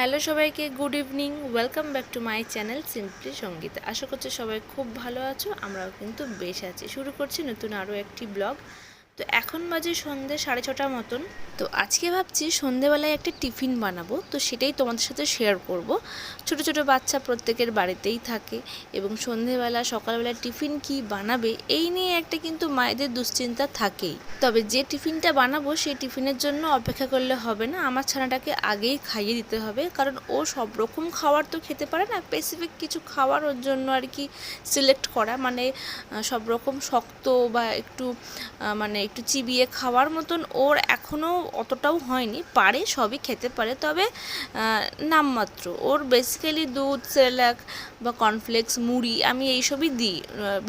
Hello সবাইকে, good evening, welcome back to my channel simply Sangeet. আশা করছি সবাই খুব ভালো আছো, আমরাও কিন্তু বেশ আছি। শুরু করছি নতুন আরও একটি ব্লগ। তো এখন বাজে সন্ধে সাড়ে ছটার মতন। তো আজকে ভাবছি সন্ধেবেলায় একটা টিফিন বানাবো, তো সেটাই তোমাদের সাথে শেয়ার করব। ছোট ছোট বাচ্চা প্রত্যেকের বাড়িতেই থাকে এবং সন্ধেবেলা, সকালবেলা টিফিন কি বানাবে, এই নিয়ে একটা কিন্তু মায়েদের দুশ্চিন্তা থাকেই। তবে যে টিফিনটা বানাবো, সেই টিফিনের জন্য অপেক্ষা করলে হবে না, আমার ছানাটাকে আগেই খাইয়ে দিতে হবে। কারণ ও সব রকম খাবার তো খেতে পারে না স্পেসিফিক কিছু খাবার ওর জন্য আর কি সিলেক্ট করা। মানে সব রকম শক্ত বা একটু মানে একটু চিবিয়ে খাওয়ার মতন ওর এখনও অতটাও হয়নি, পারে, সবই খেতে পারে, তবে নামমাত্র। ওর বেসিক্যালি দুধ সেরেলাক বা কর্নফ্লেক্স মুড়ি আমি এইসবই দিই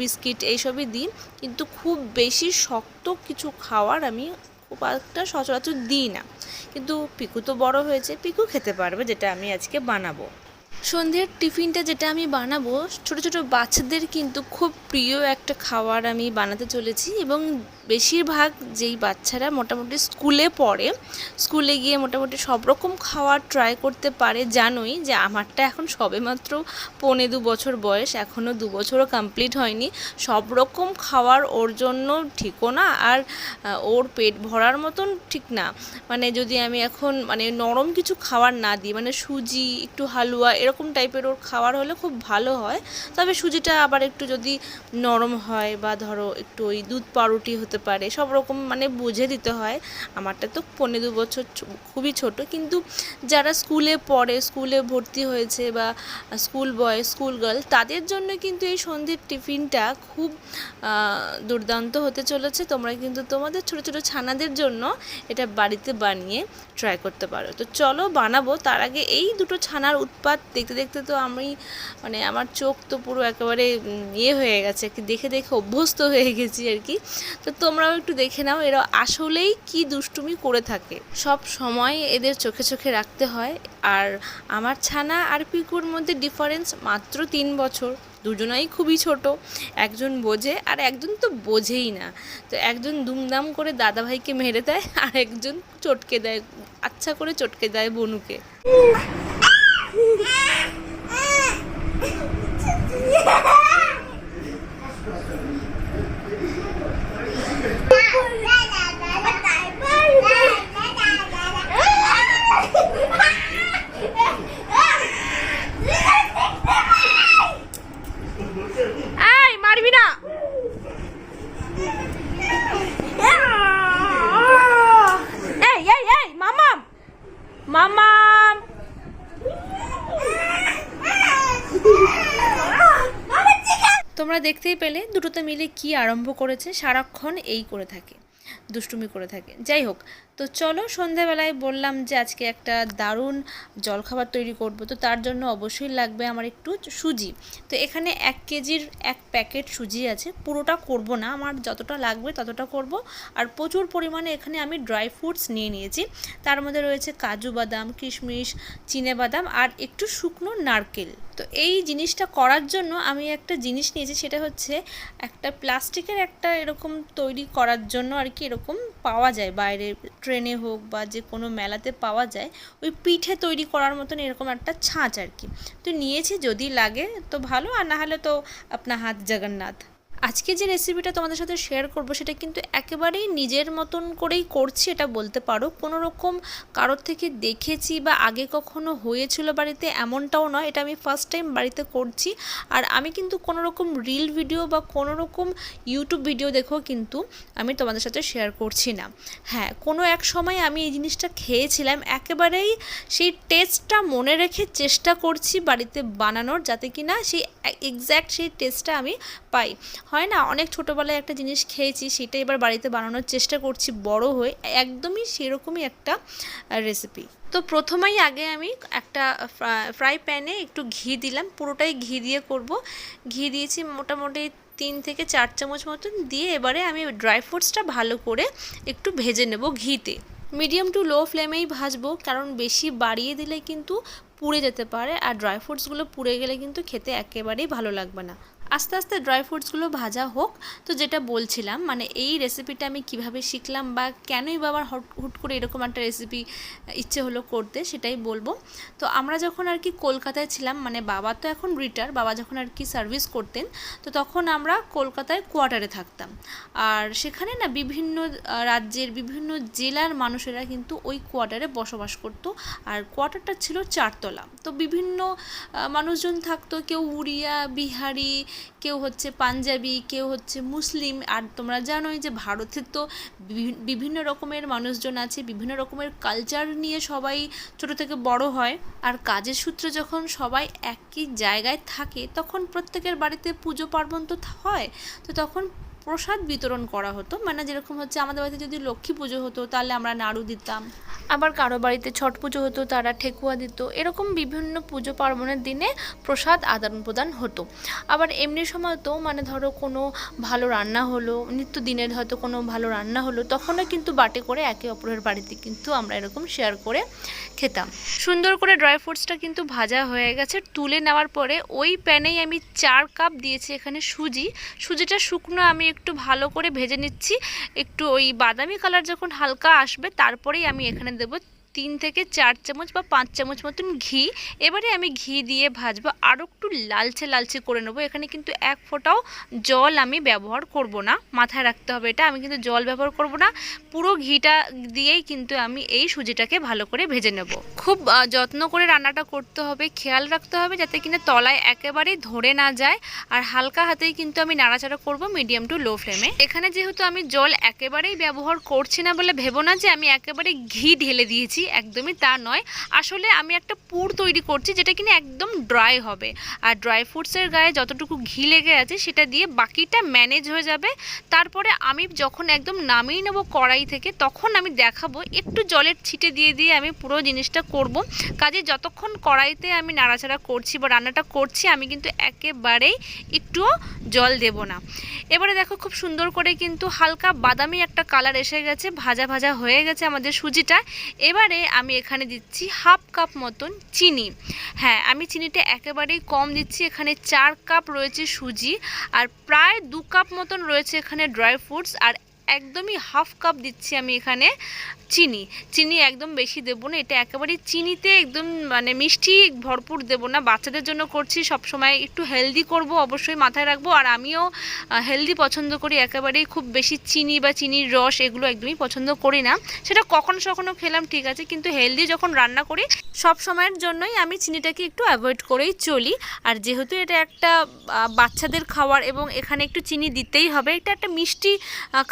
বিস্কিট এইসবই দিই, কিন্তু খুব বেশি শক্ত কিছু খাওয়ার আমি খুব একটা সচরাচর দিই না। কিন্তু পিকু তো বড় হয়েছে, পিকু খেতে পারবে যেটা আমি আজকে বানাবো। সন্ধ্যের টিফিনটা যেটা আমি বানাবো, ছোট ছোট বাচ্চাদের কিন্তু খুব প্রিয় একটা খাবার আমি বানাতে চলেছি এবং বেশিরভাগ যেই বাচ্চারা মোটামুটি স্কুলে পড়ে, স্কুলে গিয়ে মোটামুটি সব রকম খাবার ট্রাই করতে পারে, জানোই যে আমারটা এখন সবেমাত্র পৌনে দু বছর বয়স এখনও দু বছরও কমপ্লিট হয়নি। সব রকম খাবার ওর জন্য ঠিকও না, আর ওর পেট ভরার মতন ঠিক না। মানে যদি আমি এখন মানে নরম কিছু খাবার না দিই মানে সুজি, একটু হালুয়া এরকম টাইপের ওর খাবার হলে খুব ভালো হয়। তবে সুজিটা আবার একটু যদি নরম হয় বা ধরো একটু ওই দুধ পাউরুটি হতে পারে, সব রকম মানে বুঝে দিতে হয়। আমারটা তো পনেরো দু বছর খুবই ছোট। কিন্তু যারা স্কুলে পড়ে, স্কুলে ভর্তি হয়েছে বা স্কুল বয়, স্কুল গার্ল, তাদের জন্য কিন্তু এই সন্ধ্যের টিফিনটা খুব দুর্দান্ত হতে চলেছে। তোমরা কিন্তু তোমাদের ছোট ছোট ছানাদের জন্য এটা বাড়িতে বানিয়ে ট্রাই করতে পারো। তো চলো বানাবো। তার আগে এই দুটো ছানার উৎপাত দেখতে দেখতে তো আমি মানে আমার চোখ তো পুরো একেবারে ইয়ে হয়ে গেছে। দেখে দেখে অভ্যস্ত হয়ে গেছি আর কি। তো তোমরাও একটু দেখে নাও এরা আসলেই কি দুষ্টুমি করে থাকে। সব সময় এদের চোখে চোখে রাখতে হয়। আর আমার ছানা আর পিকুর মধ্যে ডিফারেন্স মাত্র তিন বছর। দুজনাই খুবই ছোট। একজন বোঝে আর একজন তো বোঝেই না। তো একজন দুমদাম করে দাদাভাইকে মেরে দেয় আর একজন চটকে দেয় আচ্ছা করে চটকে দেয় বনুকে এই মারবি না এই এই এই মামাম মামাম তোমরা দেখতেই পেলে দুটোতে মিলে কি আরম্ভ করেছে সারাক্ষণ এই করে থাকে, দুষ্টুমি করে থাকে। যাই হোক, তো চলো সন্ধ্যাবেলায় বললাম যে আজকে একটা দারুণ জলখাবার তৈরি করব, তো তার জন্য অবশ্যই লাগবে আমার একটু সুজি। তো এখানে এক কেজির এক প্যাকেট সুজি আছে, পুরোটা করব না, আমার যতটা লাগবে ততটা করব। আর প্রচুর পরিমাণে এখানে আমি ড্রাই ফ্রুটস নিয়ে নিয়েছি, তার মধ্যে রয়েছে কাজু বাদাম, কিশমিশ, চিনে বাদাম আর একটু শুকনো নারকেল। তো এই জিনিসটা করার জন্য আমি একটা জিনিস নিয়েছি, সেটা হচ্ছে একটা প্লাস্টিকের একটা এরকম তৈরি করার জন্য আর কি এরকম পাওয়া যায়। বাইরে ট্রেনে হোক বা যে কোনো মেলাতে পাওয়া যায়, ওই পিঠে তৈরি করার মতন এরকম একটা ছাঁচ আর কি। তো নিয়েছি, যদি লাগে তো ভালো, আর না হলে তো আপনার হাত জগন্নাথ। আজকে যে রেসিপিটা তোমাদের সাথে শেয়ার করব, সেটা কিন্তু একেবারেই নিজের মতন করেই করছি, এটা বলতে পারো। কোনো রকম কারোর থেকে দেখেছি বা আগে কখনো হয়েছিল বাড়িতে এমনটাও নয়, এটা আমি ফার্স্ট টাইম বাড়িতে করছি। আর আমি কিন্তু কোনো রকম রিল ভিডিও বা কোনো রকম ইউটিউব ভিডিও দেখেও কিন্তু আমি তোমাদের সাথে শেয়ার করছি না। হ্যাঁ কোনো এক সময় আমি এই জিনিসটা খেয়েছিলাম, একেবারেই সেই টেস্টটা মনে রেখে চেষ্টা করছি বাড়িতে বানানোর, যাতে কি না সেই এক্স্যাক্ট সেই টেস্টটা আমি পাই। হয় না, অনেক ছোটোবেলায় একটা জিনিস খেয়েছি, সেটা এবার বাড়িতে বানানোর চেষ্টা করছি বড় হয়ে, একদমই সেরকমই একটা রেসিপি তো প্রথমেই আগে আমি একটা ফ্রাই প্যানে একটু ঘি দিলাম, পুরোটাই ঘি দিয়ে করব। ঘি দিয়েছি মোটামুটি তিন থেকে চার চামচ মতন, দিয়ে এবারে আমি ড্রাই ফ্রুটসটা ভালো করে একটু ভেজে নেব ঘিতে। মিডিয়াম টু লো ফ্লেমেই ভাজবো, কারণ বেশি বাড়িয়ে দিলে কিন্তু পুড়ে যেতে পারে, আর ড্রাই ফ্রুটসগুলো পুড়ে গেলে কিন্তু খেতে একেবারেই ভালো লাগবে না। আস্তে আস্তে ড্রাই ফ্রুটসগুলো ভাজা হোক, তো যেটা বলছিলাম মানে এই রেসিপিটা আমি কীভাবে শিখলাম বা কেনই বা আবার হট, হুট করে এরকম একটা রেসিপি ইচ্ছে হলো করতে সেটাই বলব। তো আমরা যখন আর কি কলকাতায় ছিলাম মানে বাবা তো এখন রিটার বাবা যখন আর কি সার্ভিস করতেন, তো তখন আমরা কলকাতায় কোয়ার্টারে থাকতাম। আর সেখানে না বিভিন্ন রাজ্যের বিভিন্ন জেলার মানুষেরা কিন্তু ওই কোয়ার্টারে বসবাস করতো। আর কোয়ার্টারটা ছিল চারতলা। তো বিভিন্ন মানুষজন থাকতো, কেউ উড়িয়া, বিহারি কেউ হচ্ছে পাঞ্জাবি, কেউ হচ্ছে মুসলিম, আর তোমরা জানোই যে ভারতের তো বিভি- বিভিন্ন রকমের মানুষজন আছে, বিভিন্ন রকমের কালচার নিয়ে সবাই ছোট থেকে বড় হয়, আর কাজের সূত্রে যখন সবাই একই জায়গায় থাকে, তখন প্রত্যেকের বাড়িতে পুজো পার্বণ তো হয়, তো তখন প্রসাদ বিতরণ করা হতো। মানে যেরকম হচ্ছে আমাদের বাড়িতে যদি লক্ষ্মী পুজো হতো, তাহলে আমরা নাড়ু দিতাম। আবার কারও বাড়িতে ছট পুজো হতো, তারা ঠেকুয়া দিত। এরকম বিভিন্ন পুজো পার্বণের দিনে প্রসাদ আদান প্রদান হতো। আবার এমনি সময় তো মানে ধরো কোনো ভালো রান্না হলো, নিত্য দিনের হয়তো কোনো ভালো রান্না হলো, তখনও কিন্তু বাটে করে একে অপরের বাড়িতে কিন্তু আমরা এরকম শেয়ার করে খেতাম। সুন্দর করে ড্রাই ফ্রুটসটা কিন্তু ভাজা হয়ে গেছে। তুলে নেওয়ার পরে ওই প্যানেই আমি চার কাপ দিয়েছি এখানে সুজি। সুজিটা শুকনো আমি একটু ভালো করে ভেজে নিচ্ছি। একটু ওই বাদামি কালার যখন হালকা আসবে, তারপরেই আমি এখানে দেবো তিন থেকে চার চামচ বা পাঁচ চামচ মতন ঘি। এবারে আমি ঘি দিয়ে ভাজবো। আরও একটু লালচে লালচে করে নেব। এখানে কিন্তু এক ফোঁটাও জল আমি ব্যবহার করব না। মাথায় রাখতে হবে এটা। আমি কিন্তু জল ব্যবহার করব না। পুরো ঘিটা দিয়েই কিন্তু আমি এই সুজিটাকে ভালো করে ভেজে নেব। খুব যত্ন করে রান্নাটা করতে হবে। খেয়াল রাখতে হবে যাতে কিনা তলায় একেবারেই ধরে না যায়। আর হালকা হাতেই কিন্তু আমি নাড়াচাড়া করব মিডিয়াম টু লো ফ্লেমে। এখানে যেহেতু আমি জল একেবারেই ব্যবহার করছি না বলে ভেবো না যে আমি একেবারে ঘি ঢেলে দিয়েছি। একদমই তা নয়। আসলে আমি একটা পুর তৈরি করছি যেটা কিনা একদম ড্রাই হবে। আর ড্রাই ফ্রুটসের গায়ে যতটুকু ঘি লেগে আছে সেটা দিয়ে বাকিটা ম্যানেজ হয়ে যাবে। তারপরে আমি যখন একদম নামিয়ে নেব কড়াই থেকে, তখন আমি দেখাবো, একটু জলের ছিটে দিয়ে দিয়ে আমি পুরো জিনিসটা করব। কাজে যতক্ষণ কড়াইতে আমি নাড়াচাড়া করছি বা রান্নাটা করছি, আমি কিন্তু একেবারেই একটুও জল দেব না। এবারে দেখো খুব সুন্দর করে কিন্তু হালকা বাদামি একটা কালার এসে গেছে, ভাজা ভাজা হয়ে গেছে আমাদের সুজিটা। এবারে আমি এখানে দিচ্ছি হাফ কাপ মতন চিনি। হ্যাঁ আমি চিনিটা একেবারেই কম দিচ্ছি, এখানে চার কাপ রয়েছে সুজি, আর প্রায় দু কাপ মতন রয়েছে এখানে ড্রাই ফ্রুটস, আর একদমই হাফ কাপ দিচ্ছি আমি এখানে চিনি। চিনি একদম বেশি দেবো না, এটা একেবারেই চিনিতে একদম মানে মিষ্টি ভরপুর দেবো না। বাচ্চাদের জন্য করছি সব সময় একটু হেলদি করব অবশ্যই মাথায় রাখব। আর আমিও হেলদি পছন্দ করি, একেবারেই খুব বেশি চিনি বা চিনির রস এগুলো একদমই পছন্দ করি না। সেটা কখনো সখনো খেলাম, ঠিক আছে, কিন্তু হেলদি যখন রান্না করি সব সময়ের জন্যই আমি চিনিটাকে একটু অ্যাভয়েড করেই চলি। আর যেহেতু এটা একটা বাচ্চাদের খাবার এবং এখানে একটু চিনি দিতেই হবে, এটা একটা মিষ্টি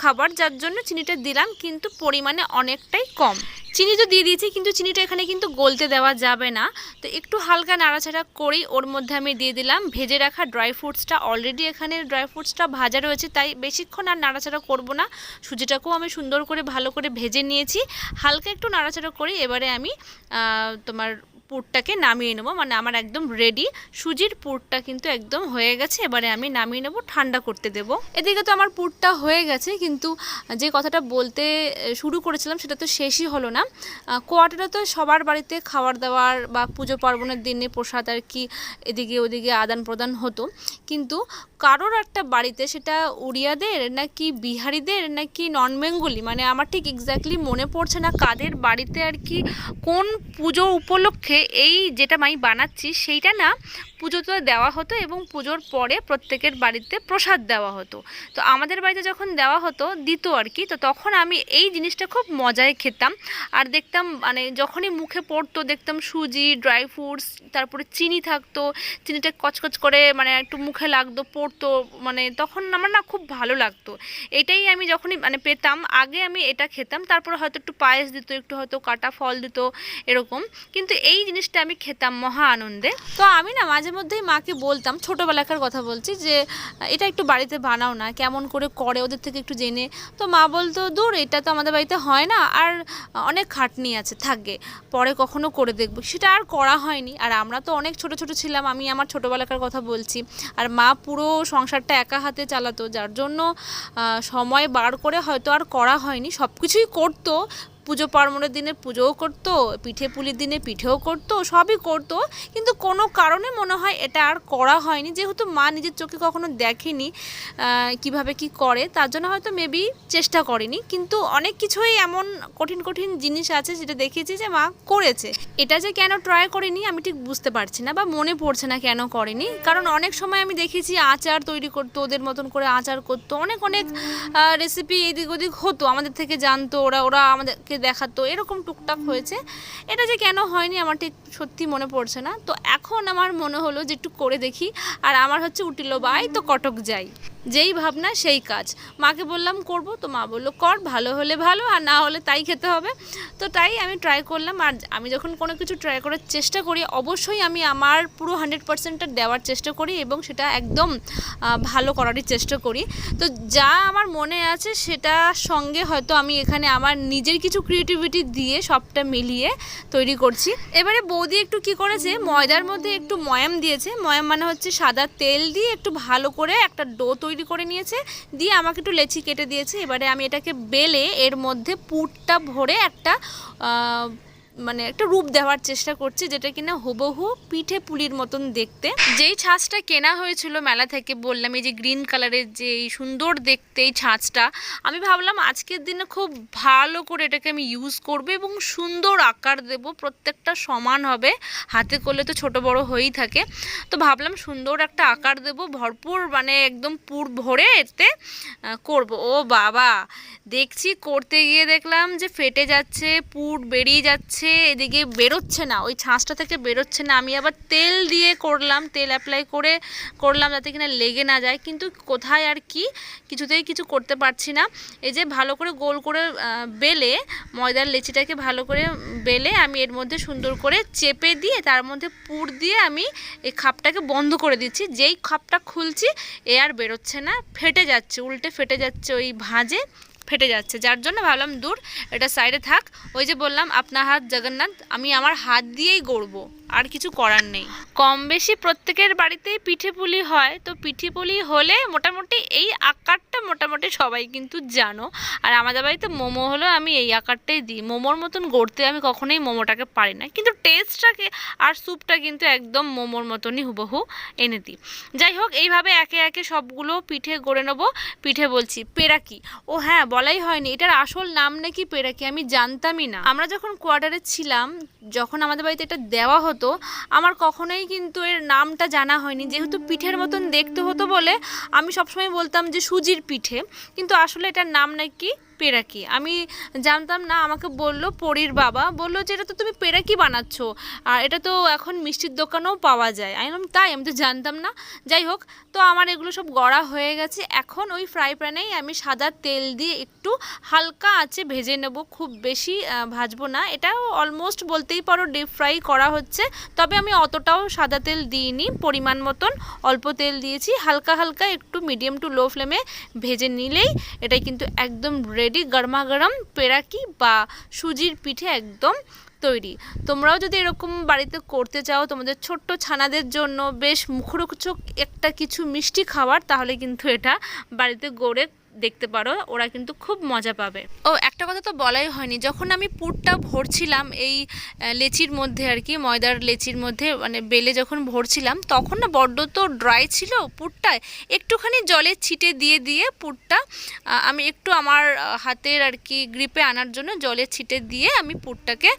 খাবার যার জন্য চিনিটা দিলাম, কিন্তু পরিমাণে অনেকটাই কম। চিনি তো দিয়ে দিয়েছি, কিন্তু চিনিটা এখানে কিন্তু গলতে দেওয়া যাবে না। তো একটু হালকা নাড়াচাড়া করেই ওর মধ্যে আমি দিয়ে দিলাম। ভেজে রাখা ড্রাই ফ্রুটসটা অলরেডি এখানে ড্রাই ফ্রুটসটা ভাজা রয়েছে, তাই বেশিক্ষণ আর নাড়াচাড়া করব না। সুজিটাকেও আমি সুন্দর করে ভালো করে ভেজে নিয়েছি। হালকা একটু নাড়াচাড়া করে এবারে আমি তোমার পুরটাকে নামিয়ে নেব। মানে আমার একদম রেডি সুজির পুরটা কিন্তু একদম হয়ে গেছে। এবারে আমি নামিয়ে নেব ঠান্ডা করতে দেবো। এদিকে তো আমার পুরটা হয়ে গেছে কিন্তু যে কথাটা বলতে শুরু করেছিলাম সেটা তো শেষই হলো না। আহ, কোয়াটারে তো সবার বাড়িতে খাবার দাবার বা পুজো পার্বণের দিনে প্রসাদ আর কি এদিকে ওদিকে আদান প্রদান হতো। কিন্তু কারোর একটা বাড়িতে সেটা উড়িয়াদের নাকি বিহারিদের নাকি নন বেঙ্গলি মানে আমার ঠিক এক্স্যাক্টলি মনে পড়ছে না কাদের বাড়িতে আর কি কোন পুজো উপলক্ষে এই যেটা আমি বানাচ্ছি সেইটা না পুজোতে দেওয়া হতো এবং পুজোর পরে প্রত্যেকের বাড়িতে প্রসাদ দেওয়া হতো। তো আমাদের বাড়িতে যখন দেওয়া হতো দিত আর কি তো তখন আমি এই জিনিসটা খুব মজায় খেতাম। আর দেখতাম মানে যখনই মুখে পড়তো দেখতাম সুজি ড্রাই ফ্রুটস তারপরে চিনি থাকতো, চিনিটা কচকচ করে মানে একটু মুখে লাগতো, পড়তো মানে তখন আমার না খুব ভালো লাগতো। এটাই আমি যখনই মানে পেতাম, আগে আমি এটা খেতাম, তারপরে হয়তো একটু পায়েস দিত, একটু হয়তো কাটা ফল দিত, এরকম। কিন্তু এই জিনিসটা আমি খেতাম মহা আনন্দে। তো আমি না মাঝে মধ্যেই মাকে বলতাম, ছোটোবেলাকার কথা বলছি যে, এটা একটু বাড়িতে বানাও না, কেমন করে করে ওদের থেকে একটু জেনে। তো মা বলতো, দূর, এটা তো আমাদের বাড়িতে হয় না, আর অনেক খাটনি আছে থাকবে পরে কখনো করে দেখব। সেটা আর করা হয়নি। আর আমরা তো অনেক ছোট ছোট ছিলাম, আমি আমার ছোটোবেলাকার কথা বলছি। আর মা পুরো সংসারটা একা হাতে চালাতো, যার জন্য সময় বার করে হয়তো আর করা হয়নি সব কিছুই করতো পুজো পার্বণের দিনে পুজোও করতো, পিঠে পুলির দিনে পিঠেও করতো, সবই করতো। কিন্তু কোনো কারণে মনে হয় এটা আর করা হয়নি। যেহেতু মা নিজের চোখে কখনো দেখেনি কীভাবে কি করে, তার জন্য হয়তো মেবি চেষ্টা করেনি। কিন্তু অনেক কিছুই এমন কঠিন কঠিন জিনিস আছে যেটা দেখেছি যে মা করেছে। এটা যে কেন ট্রাই করেনি, আমি ঠিক বুঝতে পারছি না বা মনে পড়ছে না কেন করেনি। কারণ অনেক সময় আমি দেখেছি আচার তৈরি করতো, ওদের মতন করে আচার করতো। অনেক অনেক রেসিপি এদিক ওদিক হতো, আমাদের থেকে জানতো, ওরা ওরা আমাদেরকে দেখাতো এরকম টুকটাক হয়েছে। এটা যে কেন হয়নি আমার ঠিক সত্যি মনে পড়ছে না। তো এখন আমার মনে হলো যে একটু করে দেখি। আর আমার হচ্ছে উঠিল বাই তো কটক যাই। যেই ভাবনা, সেই কাজ। মাকে বললাম, করব? তো মা বলল, কর, ভালো হলে ভালো, আর না হলে তাই খেতে হবে। তো তাই আমি ট্রাই করলাম, আর আমি যখন কোনো কিছু ট্রাই করার চেষ্টা করি, অবশ্যই আমি আমার পুরো হান্ড্রেড পার্সেন্টটা দেওয়ার চেষ্টা করি এবং সেটা একদম ভালো করারই চেষ্টা করি। তো যা আমার মনে আছে সেটার সঙ্গে হয়তো আমি এখানে আমার নিজের কিছু ক্রিয়েটিভিটি দিয়ে সবটা মিলিয়ে তৈরি করছি। এবারে বৌদি একটু কি করেছে, ময়দার মধ্যে একটু ময়াম দিয়েছে। ময়াম মানে হচ্ছে সাদা তেল দিয়ে একটু ভালো করে একটা ডো করে নিয়েছে। দিয়ে আমাকে একটু লেচি কেটে দিয়েছে। এবারে আমি এটাকে বেলে এর মধ্যে পুরটা ভরে একটা মানে একটা রূপ দেওয়ার চেষ্টা করছি যেটা কিনা হুবহু পিঠে পুলির মতন দেখতে। যেই ছাঁচটা কেনা হয়েছিল মেলা থেকে বললাম, এই যে গ্রিন কালারের যে এই সুন্দর দেখতে এই ছাঁচটা, আমি ভাবলাম আজকের দিনে খুব ভালো করে এটাকে আমি ইউজ করব এবং সুন্দর আকার দেব, প্রত্যেকটা সমান হবে, হাতে করলে তো ছোট বড় হয়েই থাকে। তো ভাবলাম সুন্দর একটা আকার দেব, ভরপুর মানে একদম পুর ভরে এতে করব। ও বাবা, দেখছি করতে গিয়ে দেখলাম যে ফেটে যাচ্ছে, পুর বেরিয়ে যাচ্ছে এদিকে বেরোচ্ছে না, ওই ছাঁচটা থেকে বেরোচ্ছে না। আমি আবার তেল দিয়ে করলাম, তেল অ্যাপ্লাই করে করলাম যাতে কিনা লেগে না যায়। কিন্তু কোথায় আর কি, কিছুতেই কিছু করতে পারছি না। এই যে ভালো করে গোল করে বেলে, ময়দার লেচিটাকে ভালো করে বেলে আমি এর মধ্যে সুন্দর করে চেপে দিয়ে, তার মধ্যে পুর দিয়ে আমি এই খাপটাকে বন্ধ করে দিচ্ছি। যেই খাপটা খুলছি, এ আর বেরোচ্ছে না, ফেটে যাচ্ছে, উল্টে ফেটে যাচ্ছে ওই ভাঁজে। ফেটে যাচ্ছে। যার জন্য ভাবলাম, দূর, এটা সাইডে থাক। ওই যে বললাম, আপনার হাত জগন্নাথ, আমি আমার হাত দিয়েই গড়বো। আর কিছু করার নেই। কম বেশি প্রত্যেকের বাড়িতেই পিঠে পুলি হয়, তো পিঠে পুলি হলে মোটামুটি এই আকারটা মোটামুটি সবাই কিন্তু জানো। আর আমাদের বাড়িতে মোমো হলো আমি এই আকারটাই দিই। মোমোর মতন গড়তে আমি কখনোই মোমোটাকে পারি না, কিন্তু টেস্টটাকে আর স্যুপটা কিন্তু একদম মোমোর মতনই হুবহু এনে দিই। যাই হোক, এইভাবে একে একে সবগুলো পিঠে গড়ে নেব। পিঠে বলছি, পেরাকি। ও হ্যাঁ বলাই হয়নি। এটার আসল নাম নাকি পেরাকি আমি জানতামই না। আমরা যখন কোয়ার্টারে ছিলাম, যখন আমাদের বাড়িতে এটা দেওয়া হতো আমার কখনোই কিন্তু এর নামটা জানা হয়নি। যেহেতু পিঠের মতন দেখতে হতো বলে আমি সবসময় বলতাম যে সুজির পিঠে। কিন্তু আসলে এটার নাম নাকি পেরাকি। আমি জানতাম না, আমাকে বলল পরীর বাবা, বলল যে এটা তো তুমি পেরাকি বানাচ্ছ, আর এটা তো এখন মিষ্টির দোকানেও পাওয়া যায়। আমি বললাম, তাই? আমি তো জানতাম না। যাই হোক, তো আমার এগুলো সব গড়া হয়ে গেছে। এখন ওই ফ্রাই প্যানেই আমি সাদা তেল দিয়ে একটু হালকা আছে ভেজে নেব। খুব বেশি ভাজবো না। এটাও অলমোস্ট বলতেই পারো ডিপ ফ্রাই করা হচ্ছে। তবে আমি অতটাও সাদা তেল দিইনি, পরিমাণ মতন অল্প তেল দিয়েছি। হালকা হালকা একটু মিডিয়াম টু লো ফ্লেমে ভেজে নিলেই এটাই কিন্তু একদম রেডি গরমা গরম পেরাকি বা সুজির পিঠে একদম তৈরি তোমরাও যদি এরকম বাড়িতে করতে চাও তোমাদের ছোট্ট ছানাদের জন্য বেশ মুখরোচক একটা কিছু মিষ্টি খাবার তাহলে কিন্তু এটা বাড়িতে গড়ে দেখতে পারো, ওরা কিন্তু খুব মজা পাবে। ও, একটা কথা তো বলাই হয়নি, যখন আমি পুরটা ভরছিলাম এই লেচির মধ্যে আর কি, ময়দার লেচির মধ্যে মানে বেলে যখন ভরছিলাম, তখন না বড্ড তো ড্রাই ছিল পুরটায়, একটুখানি জলে ছিটে দিয়ে দিয়ে পুরটা আমি একটু আমার হাতের আর কি গ্রিপে আনার জন্য জলে ছিটে দিয়ে আমি পুরটাকে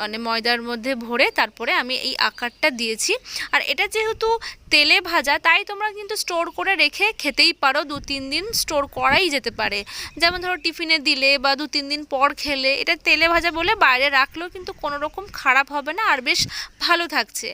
মানে ময়দার মধ্যে ভরে তারপরে আমি এই আকারটা দিয়েছি। আর এটা যেহেতু তেলে ভাজা, তাই তোমরা কিন্তু স্টোর করে রেখে খেতেই পারো দু তিন দিন স্টোর করাই যেতে পারে। যেমন ধরো টিফিনে দিলে বা দু তিন দিন পর খেলে, এটা তেলে ভাজা বলে বাইরে রাখলেও কিন্তু কোনো রকম খারাপ হবে না আর বেশ ভালো থাকছে।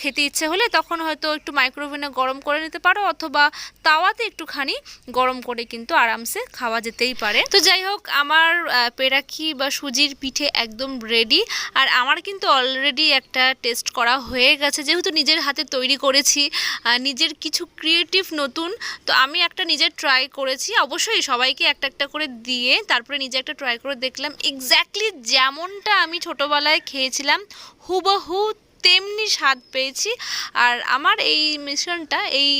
খেতে ইচ্ছে হলে তখন হয়তো একটু মাইক্রোওভেনে গরম করে নিতে পারো অথবা তাওয়াতে একটুখানি গরম করে কিন্তু আরামসে খাওয়া যেতেই পারে। তো যাই হোক, আমার পেরাকি বা সুজির পিঠে একদম রেডি আর আমার কিন্তু অলরেডি একটা টেস্ট করা হয়ে গেছে। যেহেতু নিজের হাতে তৈরি করেছি নিজের কিছু ক্রিয়েটিভ নতুন, তো আমি একটা নিজের ট্রাই করেছি। অবশ্যই সবাইকে একটা একটা করে দিয়ে তারপরে নিজে একটা ট্রাই করে দেখলাম। এক্স্যাক্টলি যেমনটা আমি ছোটোবেলায় খেয়েছিলাম, হুবহু তেমনি স্বাদ পেয়েছি। আর আমার এই মিশনটা, এই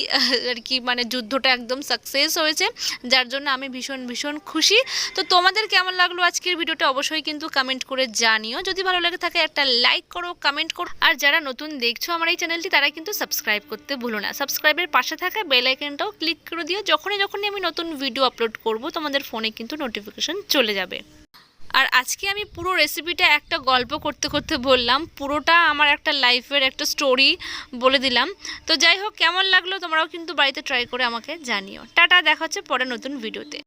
আর কি মানে যুদ্ধটা একদম সাকসেস হয়েছে, যার জন্য আমি ভীষণ ভীষণ খুশি। তো তোমাদের কেমন লাগল আজকের ভিডিওটা অবশ্যই কিন্তু কমেন্ট করে জানিও। যদি ভালো লাগে থাকে একটা লাইক করো কমেন্ট করো। আর যারা নতুন দেখছ আমার এই চ্যানেলটি তারা কিন্তু সাবস্ক্রাইব করতে ভুলো না। সাবস্ক্রাইবের পাশে থাকা বেল আইকনটাও ক্লিক করে দিও। যখনই যখনই আমি নতুন ভিডিও আপলোড করব, তোমাদের ফোনে কিন্তু নোটিফিকেশন চলে যাবে। আর আজকে আমি পুরো রেসিপিটা একটা গল্প করতে করতে বললাম। পুরোটা আমার একটা লাইফের একটা স্টোরি বলে দিলাম। তো যাই হোক, কেমন লাগল তোমরাও কিন্তু বাড়িতে ট্রাই করে আমাকে জানিও। টাটা, দেখা হচ্ছে পরে নতুন ভিডিওতে